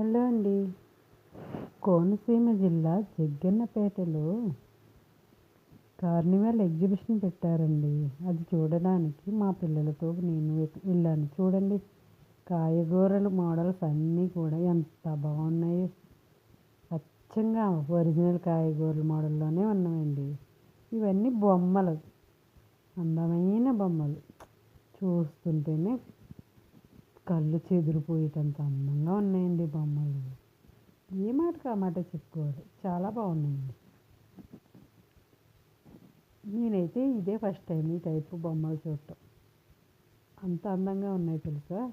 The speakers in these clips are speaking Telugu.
హలో అండి. కోనసీమ జిల్లా జగ్గన్నపేటలో కార్నివాల్ ఎగ్జిబిషన్ పెట్టారండి. అది చూడడానికి మా పిల్లలతో నేను వెళ్ళాను. చూడండి కాయగూరలు మోడల్స్ అన్నీ కూడా ఎంత బాగున్నాయో. అచ్చంగా ఒరిజినల్ కాయగూరల మోడల్లోనే ఉన్నాయండి. ఇవన్నీ బొమ్మలు. అందమైన బొమ్మలు. చూస్తుంటేనే కళ్ళు చెదిరిపోయేటంత అందంగా ఉన్నాయండి బొమ్మలు. ఏ మాటకు ఆ మాట చెప్పుకోవాలి చాలా బాగున్నాయండి. నేనైతే ఇదే ఫస్ట్ టైం ఈ టైపు బొమ్మలు చూడటం. అంత అందంగా ఉన్నాయి తెలుసా?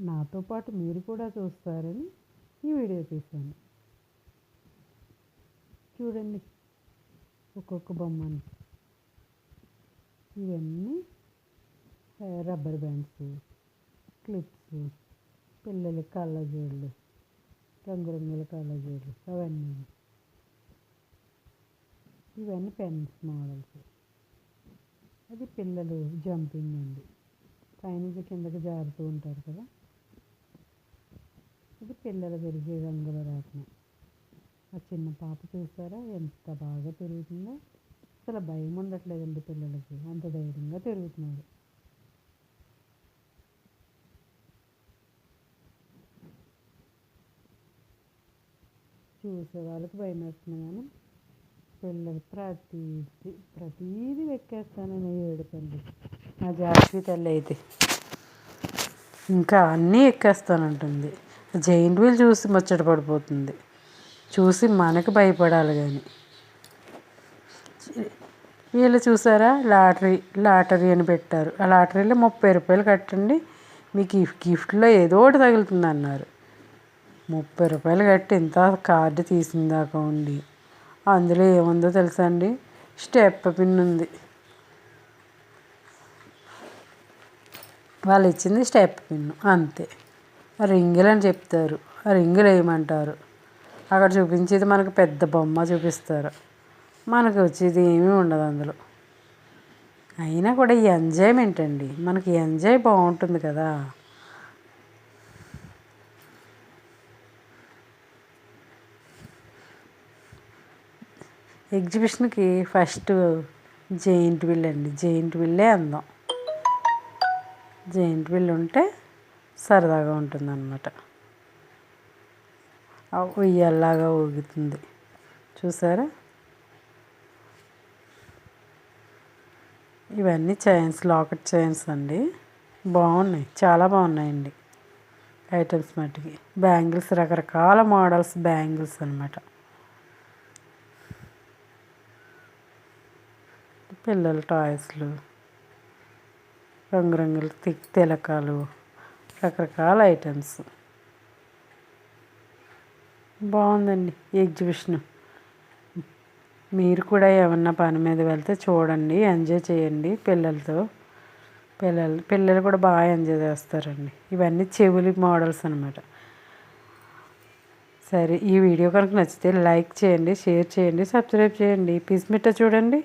నాతో పాటు మీరు కూడా చూస్తారని ఈ వీడియో తీశాను. చూడండి ఒక్కొక్క బొమ్మని ఇవన్నీ రబ్బర్ బ్యాండ్స్. క్లిప్స్ పిల్లల కళ్ళజోళ్ళు రంగురంగుల కళ్ళజోళ్ళు అవన్నీ. ఇవన్నీ పెన్స్ మోడల్స్. అది పిల్లలు జంపింగ్ అండి. పైనుంచి కిందకి జారుతూ ఉంటారు కదా. ఇది పిల్లల పెరిగే రంగుల రాట్నం. ఆ చిన్న పాప చూసారా ఎంత బాగా తిరుగుతుందో అసలు భయం ఉండట్లేదండి పిల్లలకి. అంత ధైర్యంగా తిరుగుతున్నారు చూసే వాళ్ళకి భయం వేస్తుంది కానీ పిల్లలు ప్రతీది ప్రతీది ఎక్కేస్తానని ఏడుపండి నా జాస్తి తల్లి అయితే. ఇంకా అన్నీ ఎక్కేస్తానంటుంది. జైంట్ వీల్ చూసి ముచ్చట పడిపోతుంది. చూసి మనకి భయపడాలి కానీ. వీళ్ళు చూసారా? లాటరీ లాటరీ అని పెట్టారు. ఆ లాటరీలో ముప్పై రూపాయలు కట్టండి. మీకు గిఫ్ట్లో ఏదో ఒకటి తగులుతుంది అన్నారు. ముప్పై రూపాయలు కట్టి ఇంత కార్డు తీసిందాకా ఉండి. అందులో ఏముందో తెలుసా అండి? స్టెప్ పిన్ ఉంది. వాళ్ళు ఇచ్చింది స్టెప్ పిన్ అంతే. రింగులు అని చెప్తారు. ఆ రింగులు వేయమంటారు అక్కడ చూపించేది మనకు పెద్ద బొమ్మ చూపిస్తారు. మనకు వచ్చేది ఏమీ ఉండదు అందులో. అయినా కూడా ఎంజాయ్మెంట్ అండి. మనకి ఎంజాయ్ బాగుంటుంది కదా. ఎగ్జిబిషన్కి ఫస్ట్ జెయింట్ విల్ అండి జెయింట్ విల్లే అందం. జెయింట్ విల్ ఉంటే సరదాగా ఉంటుంది అన్నమాట ఉయ్యల్లాగా ఊగుతుంది. చూసారా? ఇవన్నీ చైన్స్ లాకెట్ చైన్స్ అండి. బాగున్నాయి. చాలా బాగున్నాయండి. ఐటమ్స్ మట్టుకి బ్యాంగిల్స్ రకరకాల మోడల్స్ బ్యాంగిల్స్ అనమాట పిల్లల టాయ్స్లు రంగురంగుల తిలకాలు రకరకాల ఐటమ్స్. బాగుందండి ఎగ్జిబిషన్. మీరు కూడా ఏమన్నా పని మీద వెళ్తే చూడండి ఎంజాయ్ చేయండి పిల్లలతో. పిల్లలు పిల్లలు కూడా బాగా ఎంజాయ్ చేస్తారండి. ఇవన్నీ చెవులు మోడల్స్ అనమాట సరే ఈ వీడియో కనుక నచ్చితే లైక్ చేయండి షేర్ చేయండి సబ్స్క్రైబ్ చేయండి. పీస్ మిట్ట చూడండి.